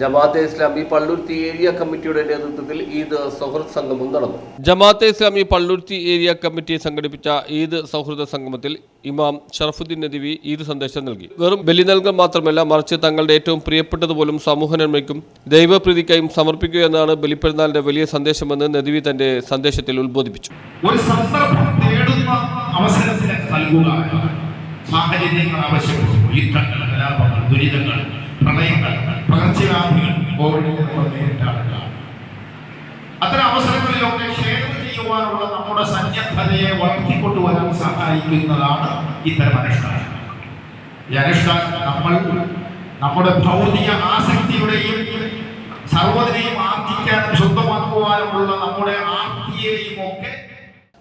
Jamaat-e Islami Palluruthy area കമ്മിറ്റിയുടെ നേതൃത്വത്തിൽ ഈദ് സൗഹൃദ സംഗമം നടന്നു. ജമാഅത്തെ ഇസ്ലാമി പള്ളുരുത്തി ഏരിയ കമ്മിറ്റി സംഘടിപ്പിച്ച ഈദ് സൗഹൃദ സംഗമത്തിൽ ഇമാം ഷറഫുദ്ദീൻ നദിവി ഈദ് സന്ദേശം നൽകി. വെറും ബലി നൽകൽ മാത്രമല്ല മറിച്ച് തങ്ങളുടെ ഏറ്റവും പ്രിയപ്പെട്ടതുപോലും സമൂഹ നന്മയ്ക്കും ദൈവപ്രീതിക്കായും സമർപ്പിക്കുക എന്നാണ് ബലിപ്പെരുന്നാളിന്റെ വലിയ സന്ദേശമെന്ന് നദിവി തന്റെ സന്ദേശത്തിൽ ഉത്ബോധിപ്പിച്ചു. ഒരു സന്ദർഭം തേടുന്ന അവസരത്തിന് നൽകുക സാഹചര്യങ്ങൾ ആവശ്യപ്പെട്ടു. യുദ്ധങ്ങൾ കലാപങ്ങൾ ദുരിതങ്ങൾ പ്രളയങ്ങൾ അത്തരം അവസരങ്ങളിലൊക്കെ ഷെയർ ചെയ്യുവാനുള്ള നമ്മുടെ സന്നദ്ധതയെ വളർത്തിക്കൊണ്ടുവരാൻ സഹായിക്കുന്നതാണ് ഇത്തരം അനുഷ്ഠാനം. ഈ അനുഷ്ഠാനം നമ്മൾ നമ്മുടെ ഭൗതിക ആസക്തിയുടെയും സർവതിനെയും ആർജിക്കാനും ശുദ്ധമാക്കുവാനുമുള്ള നമ്മുടെ ആർത്തിയെയും ഒക്കെ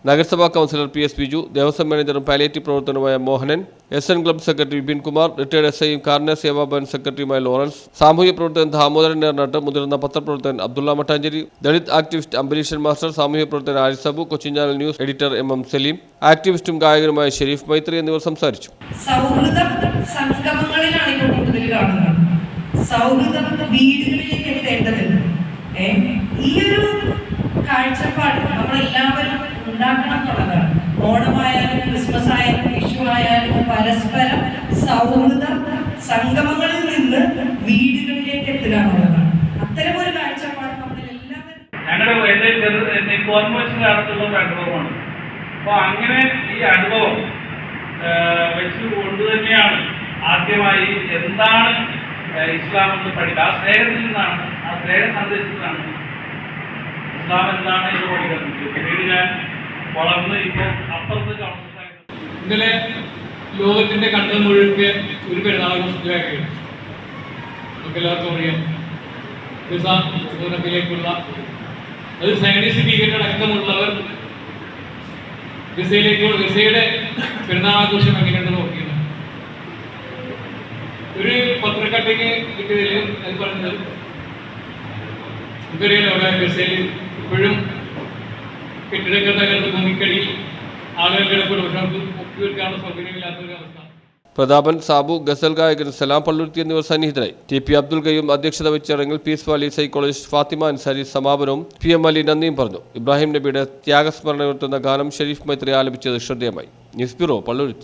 നഗരസഭാ councillor P S Biju Devaswom മാനേജറും palliative പ്രവർത്തനവുമായ Mohanan S N club secretary Vipin Kumar retired S ഐയും കാർണർ സേവാഭവൻ സെക്രട്ടറിയുമായ ലോറൻസ് സാമൂഹ്യ പ്രവർത്തകൻ ദാമോദരൻ നേർനാട്ട് മുതിർന്ന പത്രപ്രവർത്തകൻ അബ്ദുള്ള മട്ടാഞ്ചേരി ദളിത് ആക്ടിവിസ്റ്റ് അംബരീഷൻ മാസ്റ്റർ സാമൂഹ്യ പ്രവർത്തകൻ Arif Sabu കൊച്ചിഞ്ഞാനൽ news editor M M Saleem ആക്ടിവിസ്റ്റും ഗായകനുമായ ഷെരീഫ് മൈത്രി എന്നിവർ സംസാരിച്ചു. വീടുകളിലേക്ക് കാഴ്ചപ്പാട് നമ്മളെല്ലാവരും ഉണ്ടാക്കണം എന്നുള്ളതാണ് ഓണമായാലും ക്രിസ്മസ് ആയാലും വിഷു ആയാലും പരസ്പരം സൗഹൃദ സംഗമങ്ങളിൽ നിന്ന് വീടുകളിലേക്ക് എത്തുക എന്നുള്ളതാണ് അത്തരം ഒരു കാഴ്ചപ്പാട് അനുഭവമാണ്. അപ്പോൾ അങ്ങനെ ഈ അനുഭവം വെച്ച് കൊണ്ട് തന്നെയാണ് ആദ്യമായി എന്താണ് ഇസ്ലാം എന്ന് പഠിക്കുക. ആ സ്നേഹത്തിൽ നിന്നാണ് ആ സ്നേഹ നിന്നാണ് ഇസ്ലാം എന്താണ് എന്ന് പഠിക്കുന്നത്. പിന്നീട് ഞാൻ ഇന്നലെ ലോകത്തിന്റെ കണ്ണ് മുഴുക്കെ ഒരു പെരുന്നാൾ മുസ്ലിമാക്കുകയാണ് നമുക്ക് എല്ലാവർക്കും അറിയാം. ഗസ സൂനത്തിലേക്കുള്ള അത് സയൻസ് അടക്കമുള്ളവർ ഗസയിലേക്കുള്ള ഗസയുടെ പെരുന്നാളാഘോഷം എങ്ങനെയുണ്ടെന്ന് നോക്കിയത് ഒരു പത്രക്കട്ടയ്ക്ക് കിട്ടിയതിൽ അത് പറഞ്ഞത് നമുക്കറിയാലോ ഗസയിൽ ഇപ്പോഴും കെട്ടിടങ്ങൾ തകർന്ന് ഭൂമിക്കടിയിൽ പ്രതാപൻ സാബു ഗസൽ ഗായകൻ സലാം പള്ളുരുത്തി എന്നിവർ സന്നിഹിതരായി. ടി പി അബ്ദുൽ കയ്യും അധ്യക്ഷത വെച്ച ചടങ്ങിൽ peace valley psychologist Fathima Ansari സമാപനവും P M Ali നന്ദിയും പറഞ്ഞു. ഇബ്രാഹിം നബിയുടെ ത്യാഗസ്മരണ ഉയർത്തുന്ന ഗാനം ഷെരീഫ് മൈത്രി ആലപിച്ചത് ശ്രദ്ധേയമായി. News bureau Palluruthy.